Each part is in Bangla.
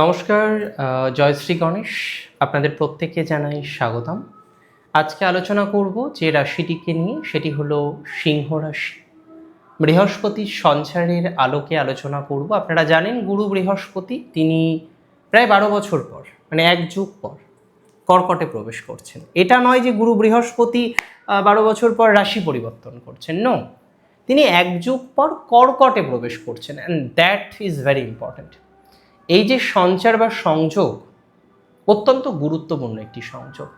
নমস্কার জয়শ্রী গণেশ, আপনাদের প্রত্যেককে জানাই স্বাগতম। আজকে আলোচনা করব যে রাশিটিকে নিয়ে, সেটি হলো সিংহ রাশি। বৃহস্পতির সঞ্চারের আলোকে আলোচনা করব। আপনারা জানেন, গুরু বৃহস্পতি, তিনি প্রায় বারো বছর পর মানে এক যুগ পর, কর্কটে প্রবেশ করছেন। এটা নয় যে গুরু বৃহস্পতি বারো বছর পর রাশি পরিবর্তন করছেন নো তিনি এক যুগ পর কর্কটে প্রবেশ করছেন and that is very important এই যে সঞ্চার বা সংযোগ অত্যন্ত গুরুত্বপূর্ণ একটি সংযোগ।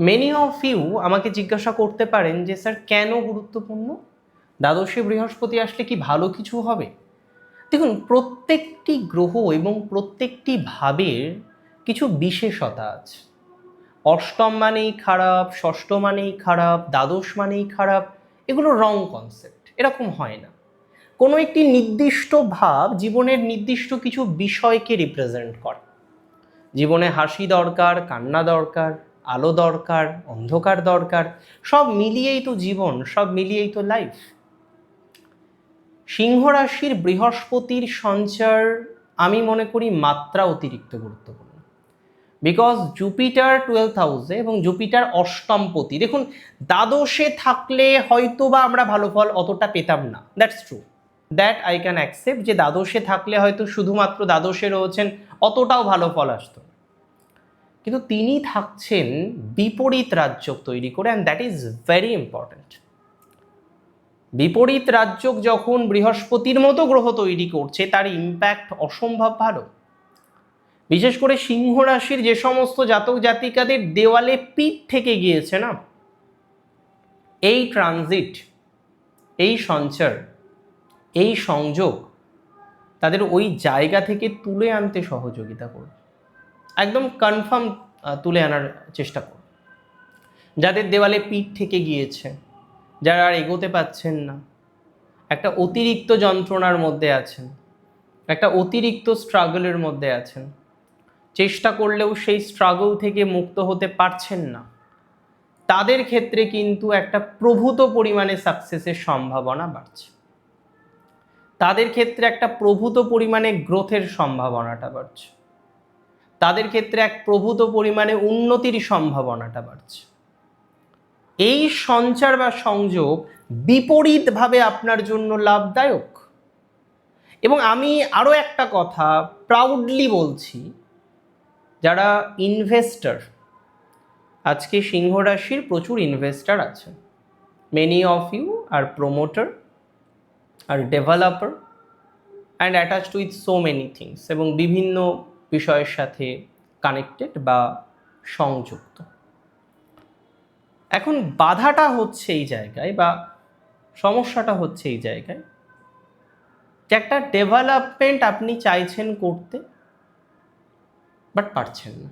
মেনি অফ ইউ আমাকে জিজ্ঞাসা করতে পারেন যে, স্যার, কেন গুরুত্বপূর্ণ? দ্বাদশে বৃহস্পতি আসলে কি ভালো কিছু হবে? দেখুন, প্রত্যেকটি গ্রহ এবং প্রত্যেকটি ভাবের কিছু বিশেষতা আছে। অষ্টম মানেই খারাপ, ষষ্ঠ মানেই খারাপ, দ্বাদশ মানেই খারাপ, এগুলো রং কনসেপ্ট এরকম হয় না। কোনো একটি নির্দিষ্ট ভাব জীবনের নির্দিষ্ট কিছু বিষয়কে রিপ্রেজেন্ট করে। জীবনে হাসি দরকার, কান্না দরকার, আলো দরকার, অন্ধকার দরকার, সব মিলিয়েই তো জীবন, সব মিলিয়েই তো লাইফ সিংহ রাশির বৃহস্পতির সঞ্চার আমি মনে করি মাত্রা অতিরিক্ত গুরুত্বপূর্ণ। বিকজ জুপিটার টুয়েলভ হাউসে এবং জুপিটার অষ্টমপতি দেখুন, দ্বাদশে থাকলে হয়তো বা আমরা ভালো ফল অতটা পেতাম না that's true that I can accept যে দ্বাদশে থাকলে হয়তো শুধুমাত্র দ্বাদশে রয়েছেন, অতটাও ভালো ফল আসতো কিন্তু তিনি থাকছেন বিপরীত রাজ্য তৈরি করে and that is very important বিপরীত রাজ্য যখন বৃহস্পতির মতো গ্রহ তৈরি করছে, তার ইম্প্যাক্ট অসম্ভব ভালো। বিশেষ করে সিংহ রাশির যে সমস্ত জাতক জাতিকাদের দেওয়ালে পিঠ থেকে গিয়েছে না? এই ট্রানজিট এই সঞ্চার এই সংযোগ তাদের ওই জায়গা থেকে তুলে আনতে সহযোগিতা করবে। একদম কনফার্ম তুলে আনার চেষ্টা করবে। যাদের দেওয়ালে পিঠ থেকে গিয়েছে, যারা আর এগোতে পাচ্ছেন না, একটা অতিরিক্ত যন্ত্রণার মধ্যে আছেন, একটা অতিরিক্ত স্ট্রাগলের মধ্যে আছেন, চেষ্টা করলেও সেই স্ট্রাগল থেকে মুক্ত হতে পারছেন না, তাদের ক্ষেত্রে কিন্তু একটা প্রভূত পরিমাণে সাকসেসের সম্ভাবনা বাড়ছে। তাদের ক্ষেত্রে একটা প্রভূত পরিমাণে গ্রোথের সম্ভাবনাটা বাড়ছে। তাদের ক্ষেত্রে এক প্রভূত পরিমাণে উন্নতির সম্ভাবনাটা বাড়ছে। এই সঞ্চার বা সংযোগ বিপরীতভাবে আপনার জন্য লাভদায়ক। এবং আমি আরও একটা কথা প্রাউডলি বলছি, যারা ইনভেস্টার আজকে সিংহ রাশির প্রচুর ইনভেস্টার আছে many of you are promoter R developer and attached with so many things এবং বিভিন্ন বিষয়ের সাথে কানেক্টেড বা সংযুক্ত। এখন বাধাটা হচ্ছে এই জায়গায় বা সমস্যাটা হচ্ছে এই জায়গায় যে একটা ডেভেলপমেন্ট আপনি চাইছেন করতে বাট পারছেন না।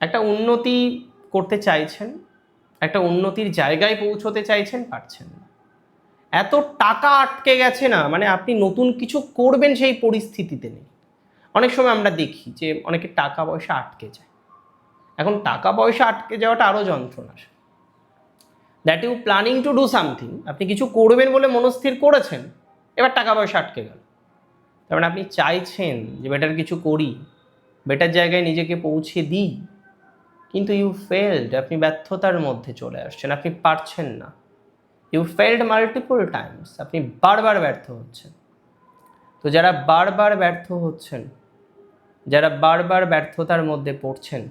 একটা উন্নতি করতে চাইছেন, একটা উন্নতির জায়গায় পৌঁছতে চাইছেন, পারছেন না। এত টাকা আটকে গেছে না মানে আপনি নতুন কিছু করবেন সেই পরিস্থিতিতে নেই। অনেক সময় আমরা দেখি যে অনেকে টাকা পয়সা আটকে যায়। এখন টাকা পয়সা আটকে যাওয়াটা আরও যন্ত্রণার that you planning to do something আপনি কিছু করবেন বলে মনস্থির করেছেন, এবার টাকা পয়সা আটকে গেল। তার মানে আপনি চাইছেন যে বেটার কিছু করি বেটার জায়গায় নিজেকে পৌঁছে দিই, কিন্তু ইউ ফেল্ড আপনি ব্যর্থতার মধ্যে চলে আসছেন, আপনি পারছেন না। ইউ ফেল্ড মাল্টিপল টাইমস আপনি বারবার ব্যর্থ হচ্ছেন। তো যারা বারবার ব্যর্থ হচ্ছেন, যারা বারবার ব্যর্থতার মধ্যে পড়ছেন,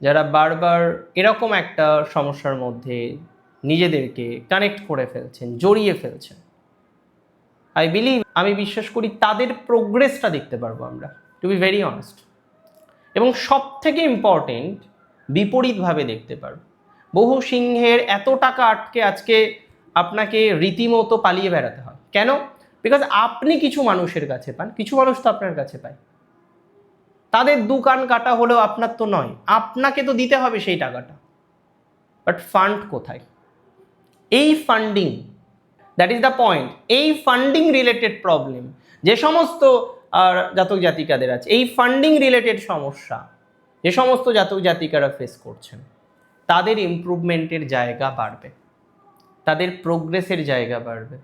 যারা বারবার এরকম একটা সমস্যার মধ্যে নিজেদেরকে কানেক্ট করে ফেলছেন, জড়িয়ে ফেলছেন আই বিলিভ আমি বিশ্বাস করি তাদের প্রোগ্রেসটা দেখতে পারব আমরা টু বি ভেরি অনেস্ট এবং সব থেকে ইম্পর্টেন্ট বিপরীতভাবে দেখতে পারব। বহু সিংহের এত টাকা আটকে আজকে আপনাকে রীতিমতো পালিয়ে বেড়াতে হয়। কেন? বিকজ আপনি কিছু মানুষের কাছে পান, কিছু মানুষ তো আপনার কাছে পায়। তাদের দু কান কাটা হলেও আপনার তো নয়, আপনাকে তো দিতে হবে সেই টাকাটা। বাট ফান্ড কোথায়? এই funding that is the point এই ফান্ডিং রিলেটেড প্রবলেম যে সমস্ত আর জাতক জাতিকাদের আছে, এই ফান্ডিং রিলেটেড সমস্যা, যে সমস্ত জাতক জাতিকারা ফেস করছেন। তাদের ইমপ্রুভমেন্টের জায়গা বাড়বে। তাদের প্রোগ্রেসের জায়গা বাড়বে।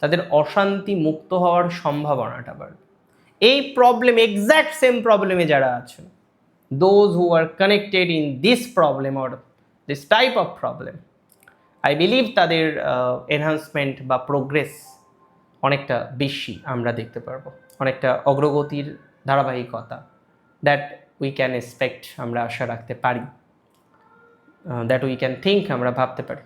তাদের অশান্তি মুক্ত হওয়ার সম্ভাবনাটা বাড়বে। এই প্রবলেম এক্স্যাক্ট সেম প্রবলেমে যারা আছেন those who are connected in this problem or this type of problem I believe তাদের এনহান্সমেন্ট বা প্রোগ্রেস অনেকটা বেশি আমরা দেখতে পারব। অনেকটা অগ্রগতির ধারাবাহিকতা দ্যাট উই ক্যান এক্সপেক্ট আমরা আশা রাখতে পারি। দ্যাট উই ক্যান থিঙ্ক আমরা ভাবতে পারি।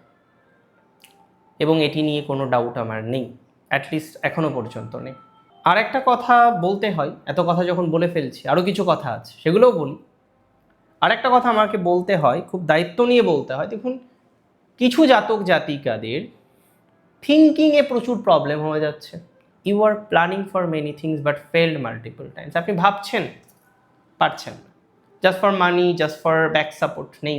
এবং এটি নিয়ে কোনো ডাউট আমার নেই অ্যাটলিস্ট এখনও পর্যন্ত নেই। আর একটা কথা বলতে হয়, এত কথা যখন বলে ফেলছি আরও কিছু কথা আছে, সেগুলোও বলি। আর একটা কথা আমাকে বলতে হয়, খুব দায়িত্ব নিয়ে বলতে হয়, দেখুন, কিছু জাতক জাতিকাদের থিঙ্কিংয়ে প্রচুর প্রবলেম হয়ে যাচ্ছে। You are planning for many things but failed multiple times আপনি ভাবছেন, পারছেন just for money just for back support নেই।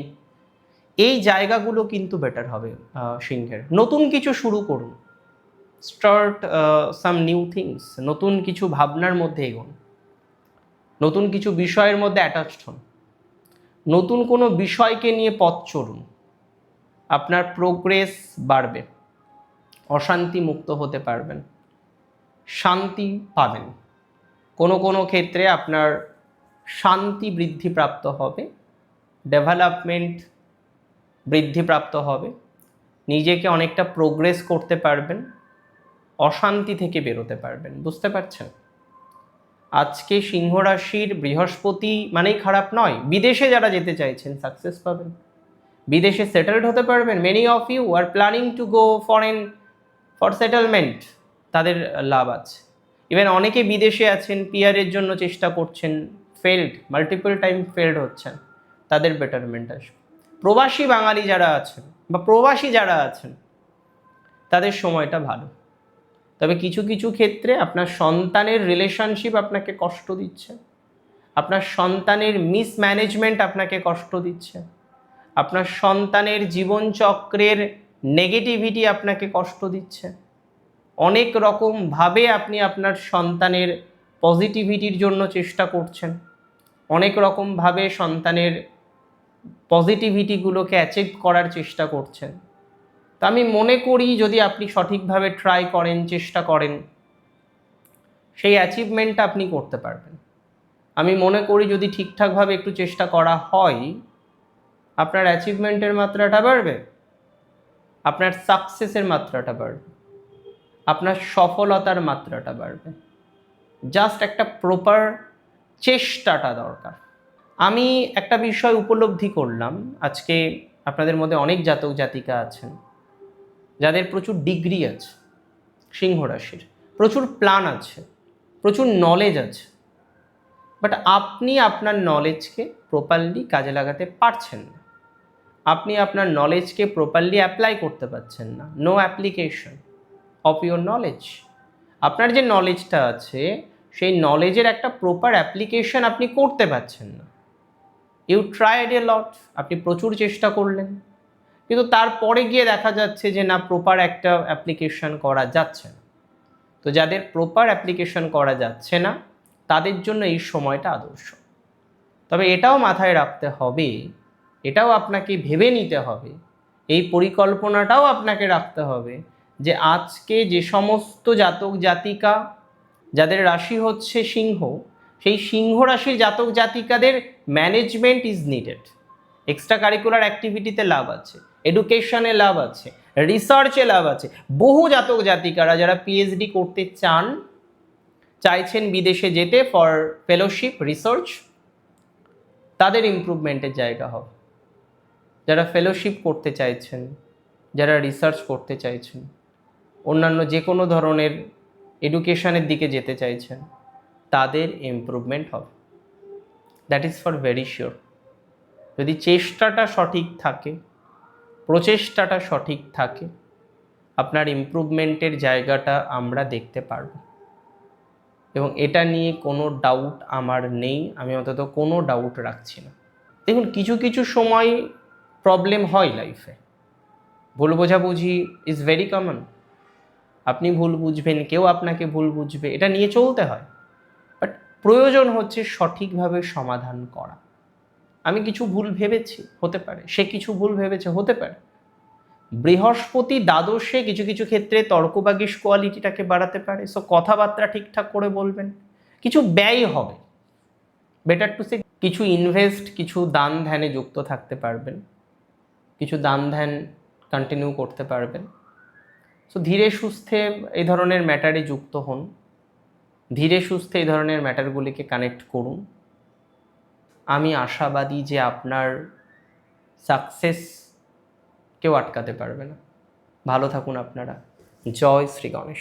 এই জায়গাগুলো কিন্তু বেটার হবে সিংহের। নতুন কিছু শুরু করুন। স্টার্ট সাম নিউ থিংস নতুন কিছু ভাবনার মধ্যে এগোন। নতুন কিছু বিষয়ের মধ্যে অ্যাটাচড হন। নতুন কোনো বিষয়কে নিয়ে পথ চলুন। আপনার প্রোগ্রেস বাড়বে। অশান্তি মুক্ত হতে পারবেন। শান্তি পাবেন। কোনো কোনো ক্ষেত্রে আপনার শান্তি বৃদ্ধিপ্রাপ্ত হবে। ডেভেলপমেন্ট বৃদ্ধিপ্রাপ্ত হবে। নিজেকে অনেকটা প্রোগ্রেস করতে পারবেন, অশান্তি থেকে বেরোতে পারবেন, বুঝতে পারছেন? আজকে সিংহ রাশির বৃহস্পতি মানেই খারাপ নয়, বিদেশে যারা যেতে চাইছেন সাকসেস পাবেন। বিদেশে সেটেলড হতে পারবেন many of you are planning to go foreign for settlement তাদের লাভ আছে। ইভেন অনেকে বিদেশে আছেন পিয়ারের জন্য চেষ্টা করছেন ফেল্ড মাল্টিপল টাইম ফেল্ড হচ্ছেন, তাদের বেটারমেন্ট আসবে। প্রবাসী বাঙালি যারা আছেন বা প্রবাসী যারা আছেন, তাদের সময়টা ভালো। তবে কিছু কিছু ক্ষেত্রে আপনার সন্তানের রিলেশনশিপ আপনাকে কষ্ট দিচ্ছে। আপনার সন্তানের মিসম্যানেজমেন্ট আপনাকে কষ্ট দিচ্ছে। আপনার সন্তানের জীবনচক্রের নেগেটিভিটি আপনাকে কষ্ট দিচ্ছে। অনেক রকমভাবে আপনি আপনার সন্তানের পজিটিভিটির জন্য চেষ্টা করছেন। অনেক রকমভাবে সন্তানের পজিটিভিটিগুলোকে অ্যাচিভ করার চেষ্টা করছেন। তা আমি মনে করি যদি আপনি সঠিকভাবে ট্রাই করেন, চেষ্টা করেন, সেই অ্যাচিভমেন্টটা আপনি করতে পারবেন। আমি মনে করি যদি ঠিকঠাকভাবে একটু চেষ্টা করা হয়, আপনার অ্যাচিভমেন্টের মাত্রাটা বাড়বে, আপনার সাকসেসের মাত্রাটা বাড়বে, আপনার সফলতার মাত্রাটা বাড়বে। জাস্ট একটা প্রপার চেষ্টাটা দরকার। আমি একটা বিষয় উপলব্ধি করলাম। আজকে আপনাদের মধ্যে অনেক জাতক জাতিকা আছেন, যাদের প্রচুর ডিগ্রি আছে, সিংহ রাশির। প্রচুর প্ল্যান আছে, প্রচুর নলেজ আছে। বাট আপনি আপনার নলেজকে প্রপারলি কাজে লাগাতে পারছেন না। আপনি আপনার নলেজকে প্রপারলি অ্যাপ্লাই করতে পারছেন না। No application of your knowledge আপনার যে নলেজটা আছে, সেই নলেজের একটা প্রপার অ্যাপ্লিকেশন আপনি করতে পারছেন না। ইউ ট্রাইড এ লট আপনি প্রচুর চেষ্টা করলেন। কিন্তু তারপরে গিয়ে দেখা যাচ্ছে যে না প্রপার একটা অ্যাপ্লিকেশন করা যাচ্ছে না। তো যাদের প্রপার অ্যাপ্লিকেশন করা যাচ্ছে না, তাদের জন্য এই সময়টা আদর্শ। তবে এটাও মাথায় রাখতে হবে, এটাও আপনাকে ভেবে নিতে হবে, এই পরিকল্পনাটাও আপনাকে রাখতে হবে যে আজকে যে সমস্ত জাতক জাতিকা, যাদের রাশি হচ্ছে সিংহ সেই সিংহ রাশির জাতক জাতিকাদের management is needed extra curricular অ্যাক্টিভিটিতে লাভ আছে এডুকেশনে লাভ আছে রিসার্চে লাভ আছে। বহু জাতক জাতিকারা যারা পিএইচডি করতে চান, চাইছেন বিদেশে যেতে ফর ফেলোশিপ রিসার্চ তাদের ইমপ্রুভমেন্টের জায়গা হবে। যারা ফেলোশিপ করতে চাইছেন, যারা রিসার্চ করতে চাইছেন, অন্যান্য যে কোনো ধরনের এডুকেশনের দিকে যেতে চাইছেন তাদের ইমপ্রুভমেন্ট হবে। That is for very sure যদি চেষ্টাটা সঠিক থাকে, প্রচেষ্টাটা সঠিক থাকে, আপনার ইমপ্রুভমেন্টের জায়গাটা আমরা দেখতে পারব। এবং এটা নিয়ে কোনো ডাউট আমার নেই, আমি অন্তত কোনো ডাউট রাখছি না। দেখুন, কিছু কিছু সময় প্রবলেম হয় লাইফে ভুল বোঝাবুঝি ইজ ভেরি কমন আপনি ভুল বুঝবেন, কেউ আপনাকে ভুল বুঝবে, এটা নিয়ে চলতে হয়। প্রয়োজন হচ্ছে সঠিকভাবে সমাধান করা। আমি কিছু ভুল ভেবেছি, হতে পারে। সে কিছু ভুল ভেবেছে, হতে পারে। বৃহস্পতি দ্বাদশে কিছু কিছু ক্ষেত্রে তর্কবাগিস কোয়ালিটিটাকে বাড়াতে পারে। সো কথাবার্তা ঠিকঠাক করে বলবেন। কিছু ব্যয় হবে। বেটার টু সে কিছু ইনভেস্ট কিছু দান ধ্যানে যুক্ত থাকতে পারবেন। কিছু দান ধ্যান কন্টিনিউ করতে পারবেন। সো ধীরে সুস্থে এই ধরনের ম্যাটারে যুক্ত হন। ধীরে সুস্থে এই ধরনের ম্যাটারগুলিকে কানেক্ট করুন। আমি আশাবাদী যে আপনার সাকসেস কেউ আটকাতে পারবে না। ভালো থাকুন আপনারা। জয় শ্রী গণেশ।